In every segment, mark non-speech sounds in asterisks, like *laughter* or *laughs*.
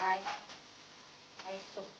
还还少。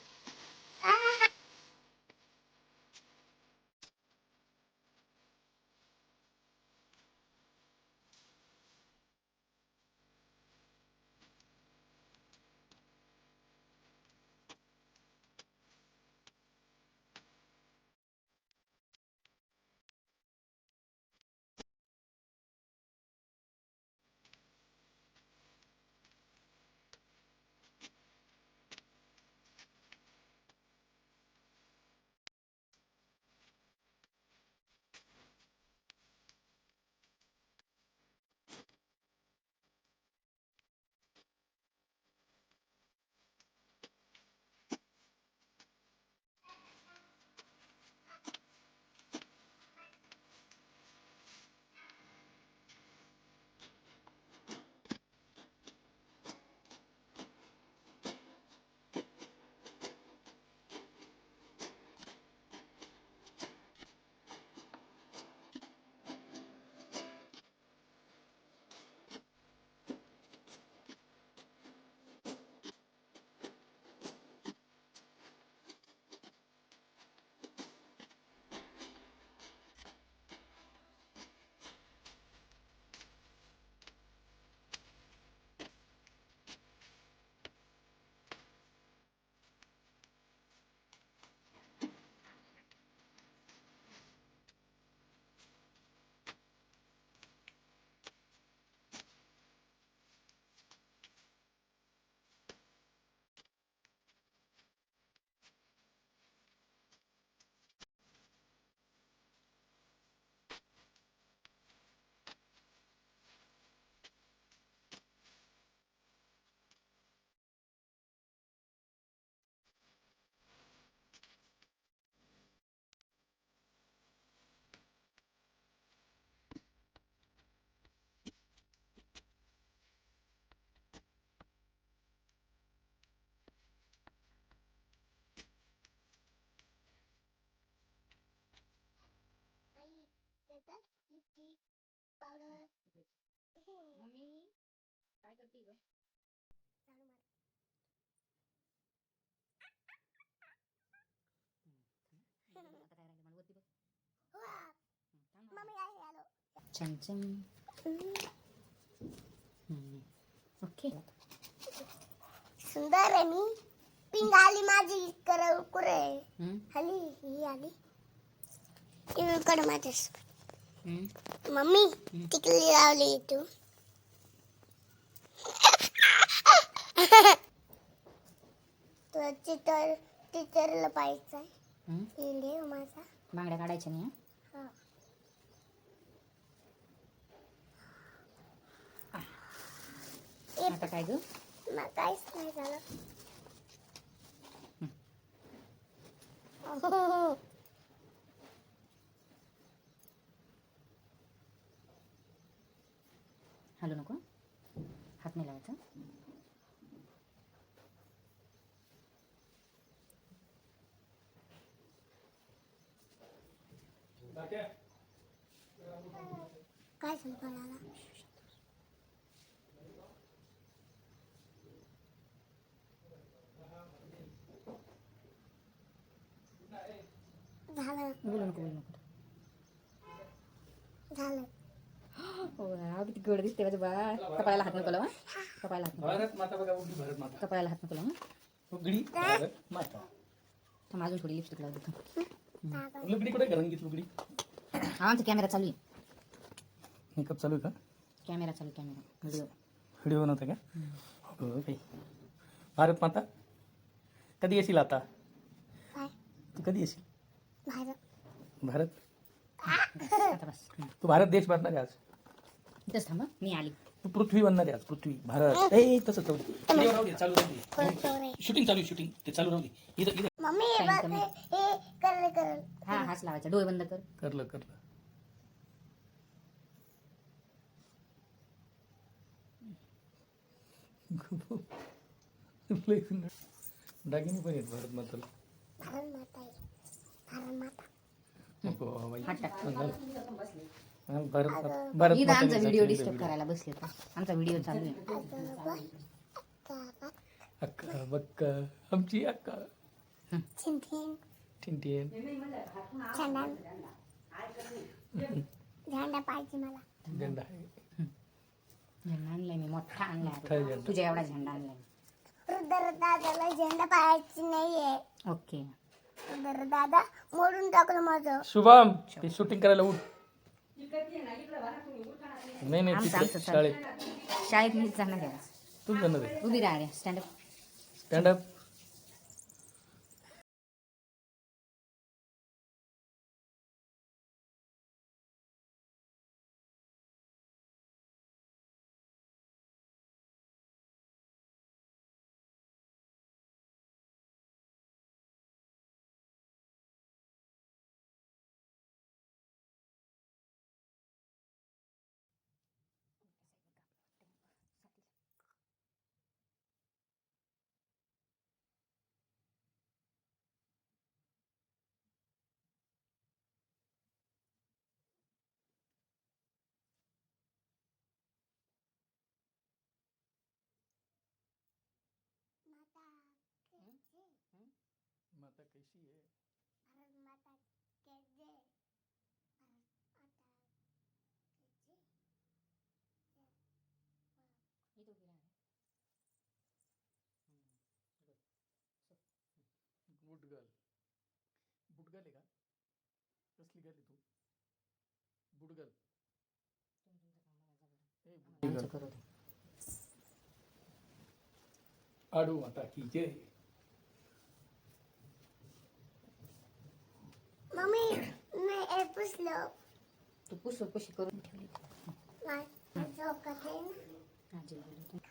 काय करते ग ओके. सुंदर आहे मी. पिंग आली माझी कर कुरे आली ही आली. इकडे माझ्या मम्मी टिकली लावली तू. तुला चितर टीचरला पाहायचं आहे. लिह माझा. बांगड्या काढायच्या नाही हा. हं? आता काय ग? काहीच नाही झालं हॅलो नको हात नाही लावायचा काय झालं. बोलू नको बोलू नको. झालं. हो किती गोड दिसते माझं बा कपाळाला हात नको लावा कपाळाला हात नको भारत माता बघा उभी भारत माता. कपाळाला हात नको लावा भारत माता. अजून थोडी लिपस्टिक लावू देतो झालं लुगडी कुठे रंगीत लुगडी हा आमचा कॅमेरा चालू आहे. मेकअप चालू आहे का? कॅमेरा चालू कॅमेरा व्हिडिओ व्हिडिओ बनवता का? हो काही भारत माता कधी येशील आता? तू कधी येशील? भारत. आता बस. तू भारत देश बनणार आहे आज. इथंच थांब. मी आली. तू पृथ्वी बनणार आहे आज पृथ्वी भारत. ए तसं चालू व्हिडिओ राहू दे चालू राहू दे? शूटिंग चालू आहे? शूटिंग ते चालू राहू दे. इथं इथं. मम्मी हे बघ हे हे हा हाच लावायचा. डोळे बंद कर. करलं करलं. दागिने पण आहेत भारत माताला. भारत माता आहे. भारत माता. नको बाई. हात टाक. हा, भारत माता भारत इथं आमचा माताने व्हिडिओ डिस्टर्ब. करायला बसले तर आमचा व्हिडिओ चालू आहे. अगं अक्का बक्का आमची अक्का. चिंठीन टिंटियन झेंडा झेंडा पाहिजे मला. झेंडा आहे. झेंडा आणलाय मी मोठा आणलाय. मोठा झेंडा. तुझ्या एवढा झेंडा आणलाय रुद्र दादाला झेंडा पाहायची नाहीये. ओके. रुद्र दादा मोडून टाकलं माझं. शुभम ते शूटिंग करायला उठ. नाही नाही आमचं- तिकडे आमचं चालू. शाळेत. शाळेत मीच जाणार आहे. तूच जाणार आहे. उभी राहा स्टँडअप स्टँड अप माता कैसी है? भारत माता कैसे भारत माता कैसे इथं उभी राहा बुटगल बुटगल आहे का कसली गल आहे तू। बुटगल ए आमचं बुटगल करू दे आडू माता की जय। मम्मी नाही हे पुसलं तू पुसू पुशी करून ठेवली. नाही झोपत आहे ना. आजी बोलत होती.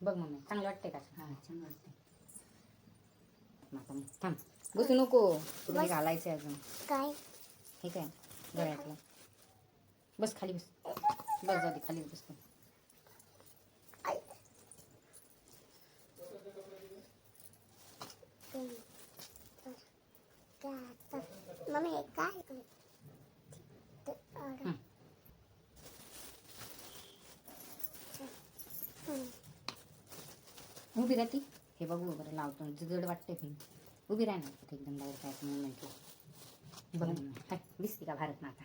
बघ मम्मी चांगलं वाटतंय का? हा चांगलं वाटतंय. माता थांब. बसू नको. तुला हे घालायचंय अजून. काय? हे काय? गळ्यातलं. बस खाली बस. बस जाऊ दे खाली बस. तू. आई. हम्म. मम्मी हे काय ते- अरे. हम्म. उभी राहती हे बघू बरं लावतो. जड वाटते मी उभी राह ना. तिथे एकदम डायरेक्ट काय मुवमेंटला बघ ना. काय? दिसते का भारत माता?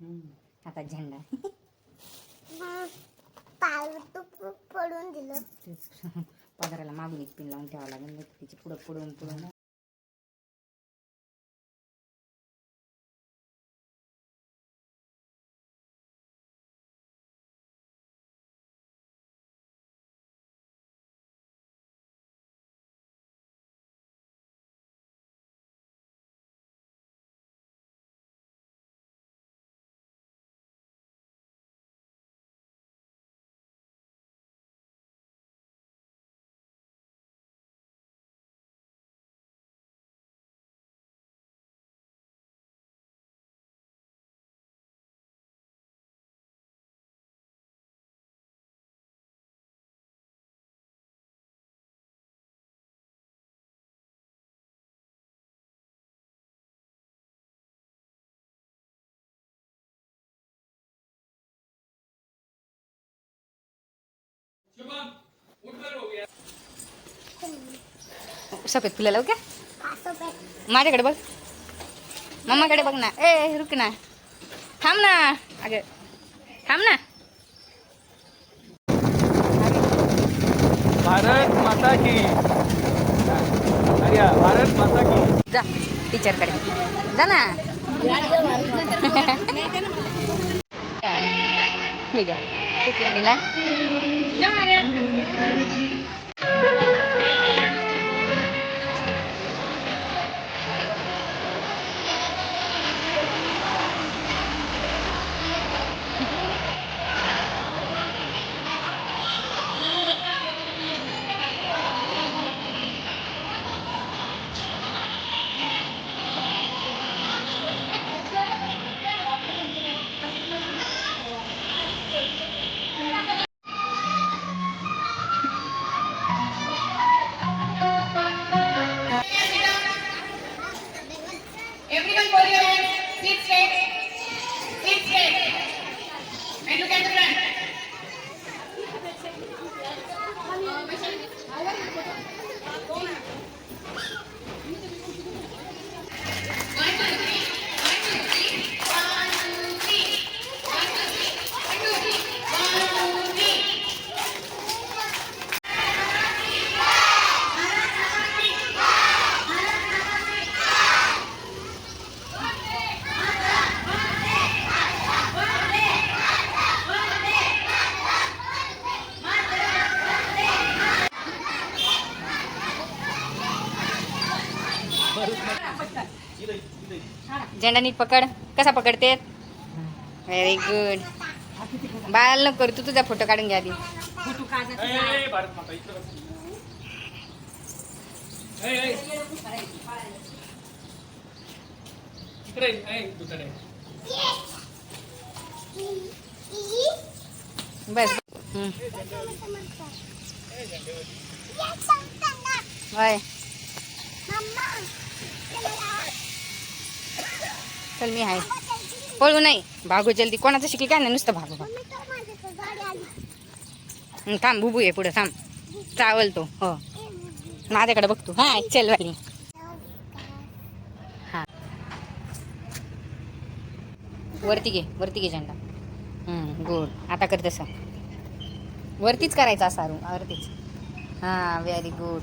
हम्म. आता झेंडा. पडून दिलं. पगाराला मागून एक पिन लावून ठेवावं लागेल तिची पुढं पुढून पुढून सफेद फुलं लावू का माझ्याकडे बघ. मम्माकडे बघ ना. ए रुक ना. थांब ना. अगं थांब ना. भारत माता की. अरे भारत माता की. जा टीचरकडे जा ना. हे *laughs* घ्या. Ticket झेंडा नीट पकड कसा पकडते व्हेरी गुड बाल करू तू तुझा फोटो काढून घ्या आधी ए, भारत माता इकडे बघ. ए, ए. इकडे ए, दुसरे. बस. होय चल मी आहे. पळू नाही. भागू जल्दी. कोणाचं शिकली काय नाही? नुसतं भागू भागू. थांब बुबू आहे पुढं थांब. चावल तो हो. माझ्याकडे बघतो हा चल वाली हां. वरती घे वरती घे झेंडा. गुड. आता कर तसं. वरतीच करायचा असा वरतीच हां व्हेरी गुड